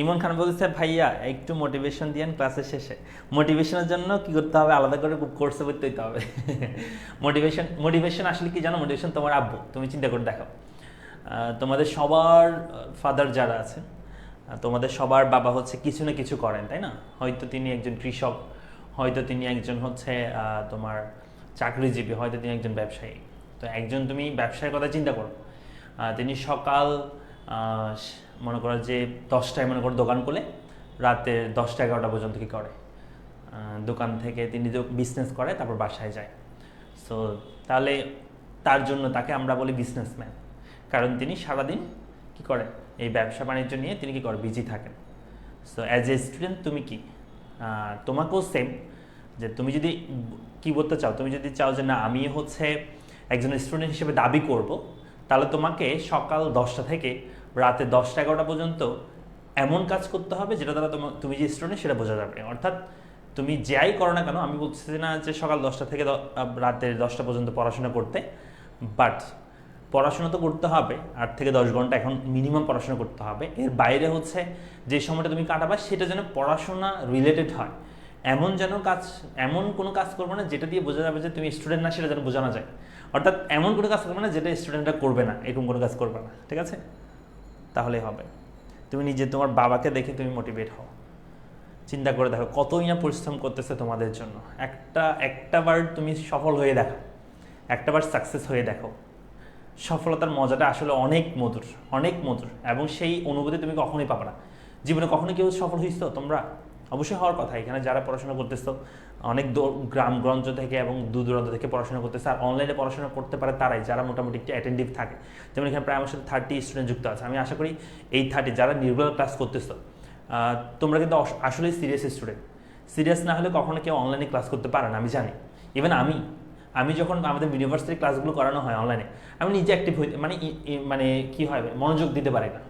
ইমন খান বলছে ভাইয়া, একটু মোটিভেশন দিয়েন ক্লাসের শেষে। মোটিভেশনের জন্য কি করতে হবে? আলাদা করে কোর্সে ভর্তি হতে হবে। মোটিভেশন মোটিভেশন আসলে কি জানো? মোটিভেশন তোমার আব্বু। তুমি চিন্তা করে দেখো। তোমাদের সবার ফাদার যারা আছে তোমাদের সবার বাবা হচ্ছে কিছু না কিছু করেন, তাই না? হয়তো তিনি একজন কৃষক, হয়তো তিনি একজন হচ্ছে তোমার চাকরিজীবী, হয়তো তিনি একজন ব্যবসায়ী। তো একজন তুমি ব্যবসায়ের কথা চিন্তা করো। তিনি সকাল মনে করো যে দশটায় মনে করো দোকান খুলে, রাতে দশটা এগারোটা পর্যন্ত কি করে? দোকান থেকে তিনি বিজনেস করে, তারপর বাসায় যায়। সো তাহলে তার জন্য তাকে আমরা বলি বিজনেসম্যান কারণ তিনি সারাদিন কি করে? এই ব্যবসা বাণিজ্য নিয়ে তিনি কি করে? বিজি থাকেন। সো অ্যাজ এ স্টুডেন্ট তুমি কি? তোমাকেও সেম যে তুমি যদি কি বলতে চাও? তুমি যদি চাও যে না, আমি হচ্ছে একজন স্টুডেন্ট হিসেবে দাবি করব, তাহলে তোমাকে সকাল দশটা থেকে রাতে দশটা এগারোটা পর্যন্ত এমন কাজ করতে হবে যেটা দ্বারা তোমার তুমি যে স্টুডেন্ট সেটা বোঝা যাবে। অর্থাৎ তুমি যাই করো না কেন আমি বলছি না যে সকাল দশটা থেকে দ- আহ, রাতে দশটা পর্যন্ত পড়াশোনা করতে। বাট পড়াশোনা তো করতে হবে আট থেকে দশ ঘণ্টা এখন মিনিমাম পড়াশোনা করতে হবে। এর বাইরে হচ্ছে যে সময়টা তুমি কাটাবা সেটা যেন পড়াশোনা রিলেটেড হয়। এমন যেন কাজ এমন কোনো কাজ করবে না যেটা দিয়ে বোঝা যাবে যে তুমি স্টুডেন্ট না সেটা যেন বোঝানো যায়। অর্থাৎ এমন কোনো কাজ করবে না যেটা স্টুডেন্টরা করবে না এরকম কোনো কাজ করবে না। ঠিক আছে? তাহলেই হবে। তুমি নিজে তোমার বাবাকে দেখে তুমি মোটিভেট হও। চিন্তা করে দেখো, কতই না পরিশ্রম করতেছে তোমাদের জন্য। একটা একটা বার তুমি সফল হয়ে দেখো। একটা বার সাকসেস হয়ে দেখো। সফলতার মজাটা আসলে অনেক মধুর অনেক মধুর। এবং সেই অনুভূতি তুমি কখনোই পাবে না। জীবনে কখনো কেউ সফল হয়েছ তোমরা? অবশ্যই হওয়ার কথা। এখানে যারা পড়াশোনা করতেছো, অনেক গ্রামগঞ্জ থেকে এবং দূর দূরান্ত থেকে পড়াশোনা করতেছে, আর অনলাইনে পড়াশোনা করতে পারে তারাই, যারা মোটামুটি একটু অ্যাটেন্টিভ থাকে। যেমন এখানে প্রায় আমার সাথে থার্টি স্টুডেন্ট যুক্ত আছে। আমি আশা করি এই থার্টি যারা নির্ভর ক্লাস করতেছো তোমরা কিন্তু আসলেই সিরিয়াস স্টুডেন্ট সিরিয়াস না হলে কখনো কেউ অনলাইনে ক্লাস করতে পারে না, আমি জানি। ইভেন আমি আমি যখন আমাদের ইউনিভার্সিটি ক্লাসগুলো করানো হয় অনলাইনে আমি নিজে অ্যাক্টিভ হই মানে মানে কি হয়, মনোযোগ দিতে পারি না।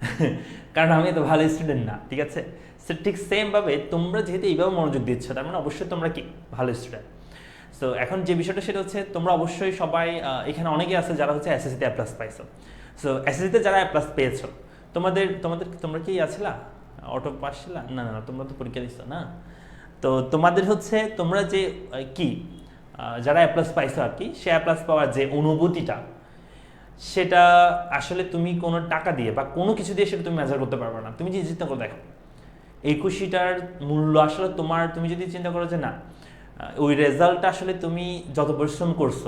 কারণ আমি তো ভালো স্টুডেন্ট না, ঠিক আছে? সে ঠিক সেমভাবে তোমরা যেহেতু এইভাবে মনোযোগ দিচ্ছ, তার মানে অবশ্যই তোমরা কি? ভালো স্টুডেন্ট সো এখন যে বিষয়টা সেটা হচ্ছে তোমরা অবশ্যই সবাই এখানে অনেকে আছে যারা হচ্ছে এসএসসিতে এ প্লাস পাইছো। সো এসএসসিতে যারা এ প্লাস পেয়েছ, তোমাদের তোমাদের তোমরা কি আছিলা? অটো পাস ছিলা? না না তোমরা তো পরীক্ষা দিচ্ছ না? তো তোমাদের হচ্ছে তোমরা যে কি যারা এ প্লাস পাইছো আর কি, সে এ প্লাস পাওয়ার যে অনুভূতিটা, সেটা আসলে তুমি কোনো টাকা দিয়ে বা কোনো কিছু দিয়ে সেটা তুমি মেজার করতে পারবে না। তুমি যে চিন্তা করে দেখো এই খুশিটার মূল্য আসলে তোমার, তুমি যদি চিন্তা করো যে না ওই রেজাল্টটা আসলে তুমি যত পরিশ্রম করছ,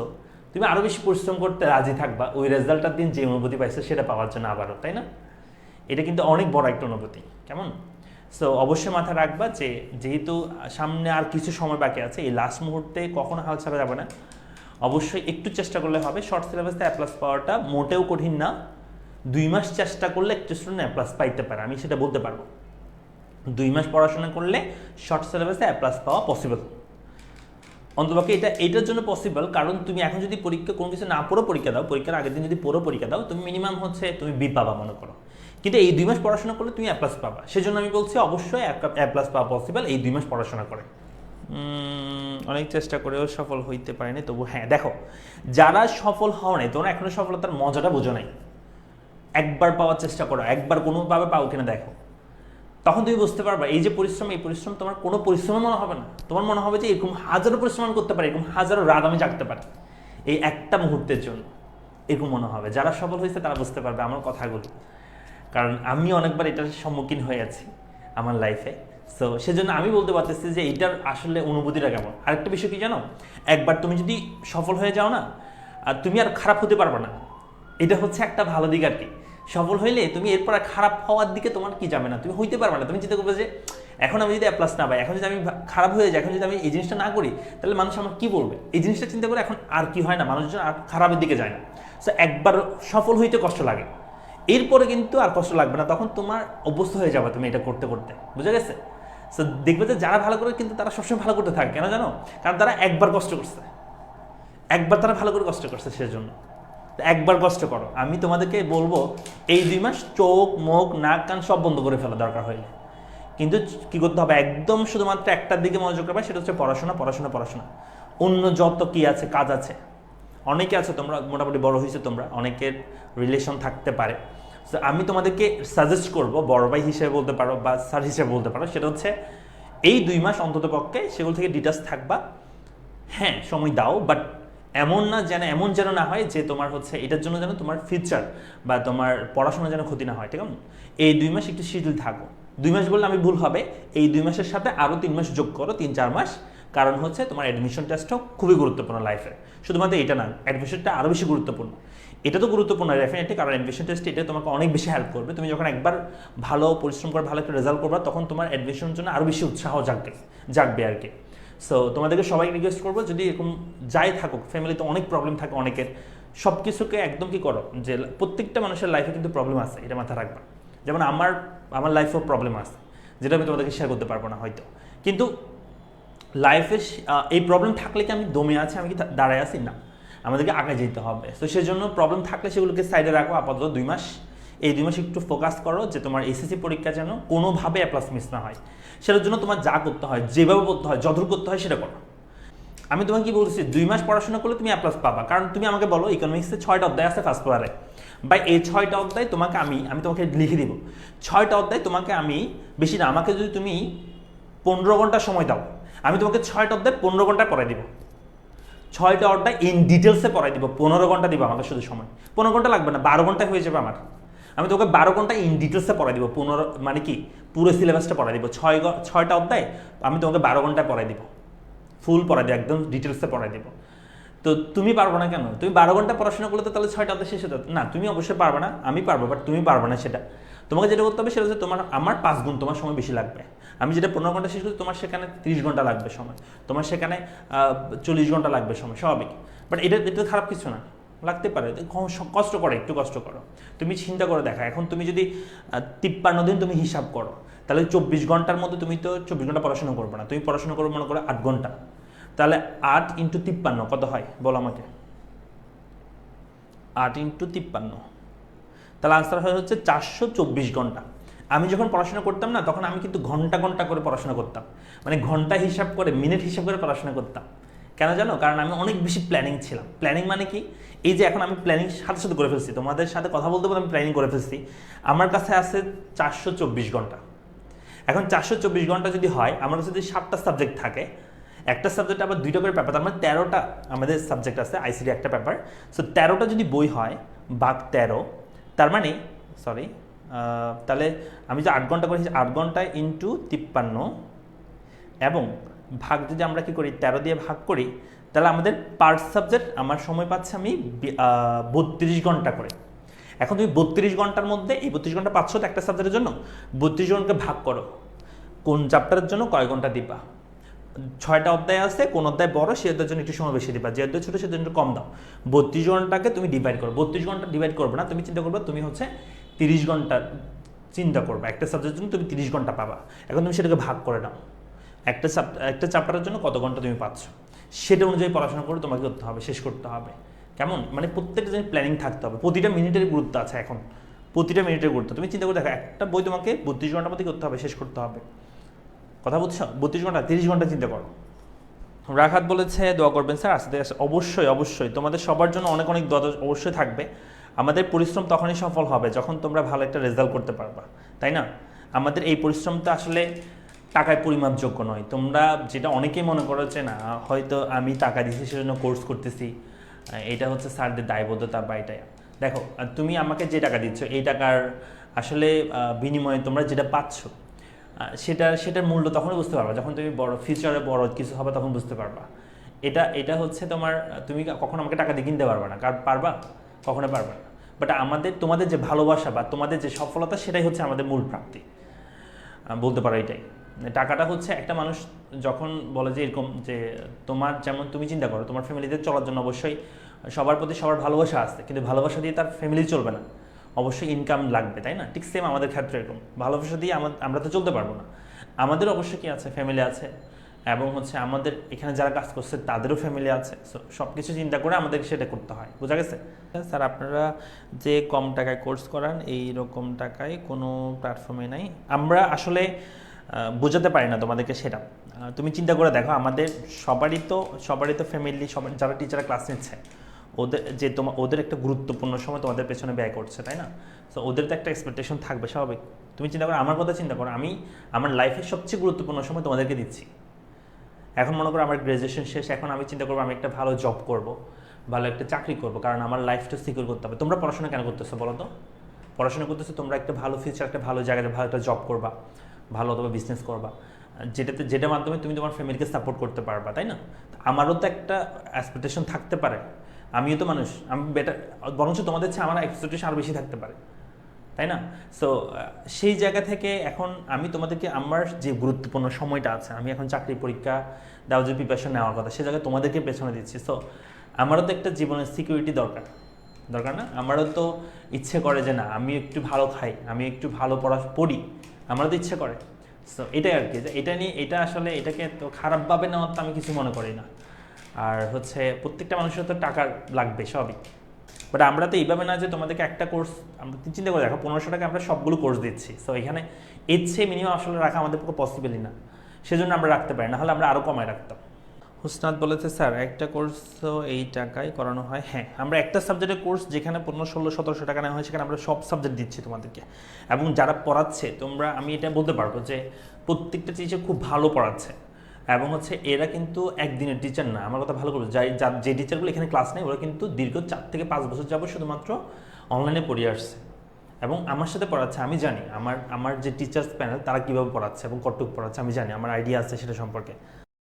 তুমি আরও বেশি পরিশ্রম করতে রাজি থাকবা, ওই রেজাল্টটার দিন যে অনুভূতি পাইছো সেটা পাওয়ার জন্য আবারও, তাই না? এটা কিন্তু অনেক বড় একটা অনুভূতি, কেমন? সো অবশ্যই মাথায় রাখবা যে যেহেতু সামনে আর কিছু সময় বাকি আছে, এই লাস্ট মুহূর্তে কখনো হাল ছাড়া যাবে না। অবশ্যই একটু চেষ্টা করলে হবে শর্ট সিলেবাসে অ্যাপ্লাস পাওয়াটা মোটেও কঠিন না। দুই মাস চেষ্টা করলে একটু স্টুডেন্ট অ্যাপ্লাস পাইতে পারে, আমি সেটা বলতে পারব। দুই মাস পড়াশোনা করলে শর্ট সিলেবাসে অ্যাপ্লাস পাওয়া পসিবল অন্তপক্ষে এটা এটার জন্য পসিবল কারণ তুমি এখন যদি পরীক্ষা, কোনো কিছু না পড়ো পরীক্ষা দাও, পরীক্ষার আগের দিন যদি পড়ো পরীক্ষা দাও, তুমি মিনিমাম হচ্ছে তুমি বি পাবা মনে করো। কিন্তু এই দুই মাস পড়াশোনা করলে তুমি অ্যাপ্লাস পাবা। সেজন্য আমি বলছি অবশ্যই অ্যাপ্লাস পাওয়া পসিবল এই দুই মাস পড়াশোনা করে। অনেক চেষ্টা করেও সফল হইতে পারেনি, তবু হ্যাঁ দেখো, যারা সফল হও নাই, তোমরা এখনও সফলতার মজাটা বোঝো নাই। একবার পাওয়ার চেষ্টা করো, একবার কোনোভাবে পাও কিনা দেখো। তখন তুমি বুঝতে পারবা, এই যে পরিশ্রম, এই পরিশ্রম তোমার কোনো পরিশ্রম মনে হবে না। তোমার মনে হবে যে এরকম হাজারো পরিশ্রম করতে পারি, এরকম হাজারো রাত আমি জাগতে পারি। এই একটা মুহূর্তের জন্য এরকম মনে হবে। যারা সফল হয়েছে তারা বুঝতে পারবে আমার কথাগুলো। কারণ আমি অনেকবার এটার সম্মুখীন হয়ে আছি আমার লাইফে সো সেজন্য আমি বলতে পারতেছি যে এটার আসলে অনুভূতিটা কেমন? আরেকটা বিষয় কি জানো? একবার তুমি যদি সফল হয়ে যাও না, আর তুমি আর খারাপ হতে পারবে না। এটা হচ্ছে একটা ভালো দিক আর কি। সফল হইলে তুমি এরপর খারাপ হওয়ার দিকে তোমার কি যাবে না? তুমি হইতে পারবে না। তুমি চিন্তা করবে যে, এখন আমি যদি প্লাস না পাই, এখন যদি আমি খারাপ হয়ে যাই, এখন যদি আমি এই জিনিসটা না করি, তাহলে মানুষ আমার কি বলবে? এই জিনিসটা চিন্তা করে এখন আর কি হয় না? মানুষজন আর খারাপের দিকে যায় না। সো একবার সফল হইতে কষ্ট লাগে। এরপরে কিন্তু আর কষ্ট লাগবে না। তখন তোমার অভ্যস্ত হয়ে যাবে তুমি এটা করতে করতে। বুঝে গেছে? সো দেখবে যে যারা ভালো করে কিন্তু তারা সবসময় ভালো করতে থাকে। কেন জানো? কারণ তারা একবার কষ্ট করছে। একবার তারা ভালো করে কষ্ট করছে সেজন্য। একবার কষ্ট করো। আমি তোমাদেরকে বলব, এই দুই মাস চোখ, মুখ, নাক, কান সব বন্ধ করে ফেলা দরকার হইলে। কিন্তু কি করতে হবে? একদম শুধুমাত্র একটার দিকে মনোযোগ রাখবে, সেটা হচ্ছে পড়াশোনা পড়াশোনা পড়াশোনা। অন্য যত কি আছে, কাজ আছে, অনেকে আছে, তোমরা মোটামুটি বড় হয়েছে তোমরা, অনেকের রিলেশন থাকতে পারে। তো আমি তোমাদেরকে সাজেস্ট করব, বড় ভাই হিসেবে বলতে পারো বা স্যার হিসেবে বলতে পারো, সেটা হচ্ছে এই দুই মাস অন্তত পক্ষে সেগুলো থেকে ডিটাচ থাকবা। হ্যাঁ সময় দাও বাট এমন না যেন, এমন যেন না হয় যে তোমার হচ্ছে এটার জন্য যেন তোমার ফিউচার বা তোমার পড়াশোনা যেন ক্ষতি না হয়, ঠিক আছে? এই দুই মাস একটু শিডিউল থাকো। দুই মাস বললে আমি ভুল হবে। এই দুই মাসের সাথে আরও তিন মাস যোগ করো, তিন চার মাস। কারণ হচ্ছে তোমার অ্যাডমিশন টেস্টও খুবই গুরুত্বপূর্ণ লাইফে শুধুমাত্র এটা না অ্যাডমিশনটা আরও বেশি গুরুত্বপূর্ণ। এটা তো গুরুত্বপূর্ণ ডেফিনেটলি কারণ অ্যাডমিশন টেস্ট এটা তোমাকে অনেক বেশি হেল্প করবে। তুমি যখন একবার ভালো পরিশ্রম করে, ভালো একটা রেজাল্ট করবা, তখন তোমার অ্যাডমিশনের জন্য আরও বেশি উৎসাহ জাগবে জাগবে আর কি। সো তোমাদেরকে সবাই রিকোয়েস্ট করব, যদি এরকম যাই থাকুক ফ্যামিলিতে অনেক প্রবলেম থাকে অনেকের সব কিছুকে একদম কি করো, যে প্রত্যেকটা মানুষের লাইফে কিন্তু প্রবলেম আছে, এটা মাথায় রাখবা। যেমন আমার আমার লাইফেও প্রবলেম আছে, যেটা আমি তোমাদেরকে শেয়ার করতে পারব না হয়তো। কিন্তু লাইফে এই প্রবলেম থাকলে কি আমি দমে আছি, আমি কি দাঁড়ায় আছি? না। আমাদেরকে আগে যেতে হবে। তো সেজন্য প্রবলেম থাকলে সেগুলোকে সাইডে রাখো, আপাতত দুই মাস। এই দুই মাস একটু ফোকাস করো যে তোমার এসএসসি পরীক্ষা যেন কোনোভাবে অ্যাপ্লাস মিস না হয়। সেটার জন্য তোমার যা করতে হয়, যেভাবে করতে হয়, যতটুকু করতে হয় সেটা করো। আমি তোমাকে কি বলছি দুই মাস পড়াশোনা করলে তুমি অ্যাপ্লাস পাবা। কারণ তুমি আমাকে বলো ইকোনমিক্সে ছয়টা অধ্যায় আছে ফার্স্ট পেপারে বা এই ছয়টা অধ্যায় তোমাকে আমি আমি তোমাকে লিখে দিব। ছয়টা অধ্যায় তোমাকে আমি, বেশি না, আমাকে যদি তুমি পনেরো ঘণ্টা সময় দাও, আমি তোমাকে ছয়টা অধ্যায় পনেরো ঘণ্টা পড়াই দিব। ছয়টা অধ্যায় ইন ডিটেলসে পড়াই দিব, পনেরো ঘণ্টা দিব আমাকে শুধু সময়। পনেরো ঘণ্টা লাগবে না, বারো ঘণ্টা হয়ে যাবে আমার। আমি তোকে বারো ঘণ্টা ইন ডিটেলসে পড়াই দিব, পনেরো মানে কি, পুরো সিলেবাসটা পড়াই দিব, ছয় ছয়টা অধ্যায় আমি তোমাকে বারো ঘণ্টা পড়াই দিব ফুল পড়াই দিব, একদম ডিটেলসে পড়াই দিব। তো তুমি পারবে না কেন? তুমি বারো ঘণ্টা পড়াশোনা করলে তো তাহলে ছয়টা অধ্যায় শেষ হতো। না, তুমি অবশ্যই পারবে না, আমি পারব বাট তুমি পারবে না সেটা। তোমাকে যেটা করতে হবে সেটা হচ্ছে তোমার, আমার পাঁচ গুণ তোমার সময় বেশি লাগবে। আমি যেটা পনেরো ঘণ্টা শেষ করছি তোমার সেখানে তিরিশ ঘণ্টা লাগবে সময়। তোমার সেখানে চল্লিশ ঘণ্টা লাগবে সময়, স্বাভাবিক। বাট এটা এটা খারাপ কিছু না। লাগতে পারে। কষ্ট করো, একটু কষ্ট করো। তুমি চিন্তা করে দেখা, এখন তুমি যদি তিপ্পান্ন দিন তুমি হিসাব করো, তাহলে চব্বিশ ঘণ্টার মধ্যে তুমি তো চব্বিশ ঘণ্টা পড়াশোনা করবে না। তুমি পড়াশোনা করবে মনে করো আট ঘণ্টা। তাহলে আট ইন্টু তিপ্পান্ন কত হয়? বলো আমাকে। আট ইন্টু তিপ্পান্ন। তাহলে আনসার হয় হচ্ছে চারশো চব্বিশ ঘণ্টা। আমি যখন পড়াশোনা করতাম না, তখন আমি কিন্তু ঘণ্টা ঘণ্টা করে পড়াশোনা করতাম। মানে ঘণ্টা হিসাব করে, মিনিট হিসাব করে পড়াশোনা করতাম। কেন জানো? কারণ আমি অনেক বেশি প্ল্যানিং ছিলাম। প্ল্যানিং মানে কি? এই যে এখন আমি প্ল্যানিং সাথে সাথে করে ফেলছি। তোমাদের সাথে কথা বলতে বলতে আমি প্ল্যানিং করে ফেলছি। আমার কাছে আছে চারশো চব্বিশ ঘণ্টা। এখন চারশো চব্বিশ ঘণ্টা যদি হয়, আমার কাছে যদি সাতটা সাবজেক্ট থাকে, একটা সাবজেক্ট আবার দুইটা করে পেপার তার মানে তেরোটা আমাদের সাবজেক্ট আছে আইসিডি একটা পেপার সো তেরোটা যদি বই হয়, বাঘ তেরো। তার মানে সরি তাহলে আমি যে আট ঘণ্টা করেছি, আট ঘণ্টা ইন্টু তিপ্পান্ন। এবং ভাগ যদি আমরা কি করি, তেরো দিয়ে ভাগ করি, তাহলে আমাদের পার সাবজেক্ট আমার সময় পাচ্ছে আমি বত্রিশ ঘণ্টা করে। এখন তুমি বত্রিশ ঘণ্টার মধ্যে, এই বত্রিশ ঘণ্টা পাচ্ছ তো একটা সাবজেক্টের জন্য? বত্রিশ ঘন্টাকে ভাগ করো। কোন চ্যাপ্টারের জন্য কয় ঘণ্টা দিবা? ছয়টা অধ্যায় আছে, কোন অধ্যায় বড়, সে অধ্যায়ের জন্য একটু সময় বেশি দিবা। যে অধ্যায় ছোটো সেটার জন্য কম দাও। বত্রিশ ঘন্টাকে তুমি ডিভাইড করো। বত্রিশ ঘণ্টা ডিভাইড করবে না, তুমি চিন্তা করবে তুমি হচ্ছে তিরিশ ঘণ্টা চিন্তা করবে। একটা সাবজেক্টের জন্য তুমি তিরিশ ঘণ্টা পাবা। এখন তুমি সেটাকে ভাগ করে নাও। একটা একটা চ্যাপ্টারের জন্য কত ঘণ্টা তুমি পাচ্ছ? সেটা অনুযায়ী পড়াশোনা করে তোমাকে করতে হবে, শেষ করতে হবে। কেমন? মানে প্রত্যেকটা জিনিস প্ল্যানিং থাকতে হবে। প্রতিটা মিনিটের গুরুত্ব আছে এখন। প্রতিটা মিনিটের গুরুত্ব। তুমি চিন্তা করে দেখো, একটা বই তোমাকে বত্রিশ ঘণ্টার মধ্যে করতে হবে, শেষ করতে হবে। কথা বলছো বত্রিশ ঘণ্টা, তিরিশ ঘণ্টা চিন্তা করো। রাখাত বলেছে, দোয়া করবেন স্যার, আসতে আসতে, অবশ্যই অবশ্যই। তোমাদের সবার জন্য অনেক অনেক দোয়া অবশ্যই থাকবে। আমাদের পরিশ্রম তখনই সফল হবে যখন তোমরা ভালো একটা রেজাল্ট করতে পারবা। তাই না? আমাদের এই পরিশ্রমটা আসলে টাকায় পরিমাপযোগ্য নয়। তোমরা যেটা অনেকেই মনে করো যে না, হয়তো আমি টাকা দিচ্ছি সেজন্য কোর্স করতেছি। এটা হচ্ছে স্যারদের দায়বদ্ধতা বা এটাই। দেখো তুমি আমাকে যে টাকা দিচ্ছ, এই টাকার আসলে বিনিময়ে তোমরা যেটা পাচ্ছ সেটা, সেটার মূল্য তখনই বুঝতে পারবা। যখন তুমি বড় ফিউচারে বড় কিছু হবে, তখন বুঝতে পারবা। এটা এটা হচ্ছে তোমার, তুমি কখনো আমাকে টাকা দিয়ে কিনতে পারবা না। কার, পারবা? কখনো পারবা না। বাট আমাদের, তোমাদের যে ভালোবাসা বা তোমাদের যে সফলতা, সেটাই হচ্ছে আমাদের মূল প্রাপ্তি। বলতে পারো এটাই। টাকাটা হচ্ছে একটা মানুষ যখন বলে যে এরকম যে তোমার যেমন তুমি চিন্তা করো তোমার ফ্যামিলিতে চলার জন্য অবশ্যই সবার প্রতি সবার ভালোবাসা আছে কিন্তু ভালোবাসা দিয়ে তার ফ্যামিলি চলবে না। অবশ্যই ইনকাম লাগবে তাই না? ঠিক সেম আমাদের ক্ষেত্রে এরকম। ভালোবাসা দিয়ে আমা- আমরা তো চলতে পারব না। আমাদের অবশ্যই কি আছে? ফ্যামিলি আছে। এবং হচ্ছে আমাদের এখানে যারা কাজ করছে তাদেরও ফ্যামিলি আছে। সো সব কিছু চিন্তা করে আমাদের সেটা করতে হয়। বোঝা গেছে? স্যার আপনারা যে কম টাকায় কোর্স করান এই রকম টাকায় কোনো প্ল্যাটফর্মে নাই। আমরা আসলে বোঝাতে পারি না তোমাদেরকে সেটা। তুমি চিন্তা করে দেখো, আমাদের সবারই তো সবারই তো ফ্যামিলি সবার যারা টিচাররা ক্লাস নিচ্ছে, ওদের যে তোমার ওদের একটা গুরুত্বপূর্ণ সময় তোমাদের পেছনে ব্যয় করছে, তাই না? তো ওদের তো একটা এক্সপেকটেশন থাকবে, স্বাভাবিক। তুমি চিন্তা করো, আমার কথা চিন্তা করো, আমি আমার লাইফের সবচেয়ে গুরুত্বপূর্ণ সময় তোমাদেরকে দিচ্ছি। এখন মনে করো আমার গ্রাজুয়েশন শেষ, এখন আমি চিন্তা করব, আমি একটা ভালো জব করব, ভালো একটা চাকরি করব, কারণ আমার লাইফটা সিকিউর করতে হবে। তোমরা পড়াশোনা কেন করতেছো বলো তো? পড়াশোনা করতেছো, তোমরা একটা ভালো ফিউচার একটা ভালো জায়গায় ভালো একটা জব করবা। ভালো অথবা বিজনেস করবা। যেটাতে, যেটার মাধ্যমে তুমি তোমার ফ্যামিলিকে সাপোর্ট করতে পারবা, তাই না? আমারও তো একটা এক্সপেকটেশন থাকতে পারে। আমিও তো মানুষ, আমি বেটার বরঞ্চ তোমাদের চেয়ে আমার এক্সপেকটেশন আরও বেশি থাকতে পারে, তাই না? সো সেই জায়গা থেকে এখন আমি তোমাদেরকে আমার যে গুরুত্বপূর্ণ সময়টা আছে, আমি এখন চাকরি পরীক্ষা যে প্রিপারেশন নেওয়ার কথা, সে জায়গায় তোমাদেরকে পেছনে দিচ্ছি। সো আমারও তো একটা জীবনের সিকিউরিটি দরকার দরকার না? আমারও তো ইচ্ছে করে যে না আমি একটু ভালো খাই আমি একটু ভালো পড়া, পড়ি। আমারও তো ইচ্ছে করে। সো এটাই আর কি। যে এটা নিয়ে, এটা আসলে এটাকে তো খারাপভাবে নেওয়ার তো আমি কিছু মনে করি না। আর হচ্ছে প্রত্যেকটা মানুষের তো টাকা লাগবে, সবই। বাট আমরা তো এইভাবে না যে তোমাদেরকে একটা কোর্স আমরা চিন্তা করে, দেখো, পনেরোশো টাকা আমরা সবগুলো কোর্স দিচ্ছি। সো এখানে এর চেয়ে মিনিমাম আসলে রাখা আমাদের পক্ষে পসিবলই না। সেজন্য আমরা রাখতে পারি না হলে আমরা আরও কমায় রাখতাম। হুসনাদ বলেছে, স্যার, একটা কোর্স এই টাকায় করানো হয়। হ্যাঁ আমরা একটা সাবজেক্টের কোর্স যেখানে পনেরো, ষোলো, সতেরোশো টাকা নেওয়া হয়, সেখানে আমরা সব সাবজেক্ট দিচ্ছি তোমাদেরকে। এবং যারা পড়াচ্ছে, তোমরা, আমি এটা বলতে পারব যে প্রত্যেকটা টিচার খুব ভালো পড়াচ্ছে। এবং হচ্ছে এরা কিন্তু একদিনের টিচার না। আমার কথা ভালো করব যাই, যা- যে টিচারগুলো এখানে ক্লাস নেই ওরা কিন্তু দীর্ঘ চার থেকে পাঁচ বছর যাব শুধুমাত্র অনলাইনে পড়িয়ে আসছে। এবং আমার সাথে পড়াচ্ছে, আমি জানি আমার আমার যে টিচার্স প্যানেল তারা কীভাবে পড়াচ্ছে এবং কটুক পড়াচ্ছে, আমি জানি। আমার আইডিয়া আছে সেটা সম্পর্কে।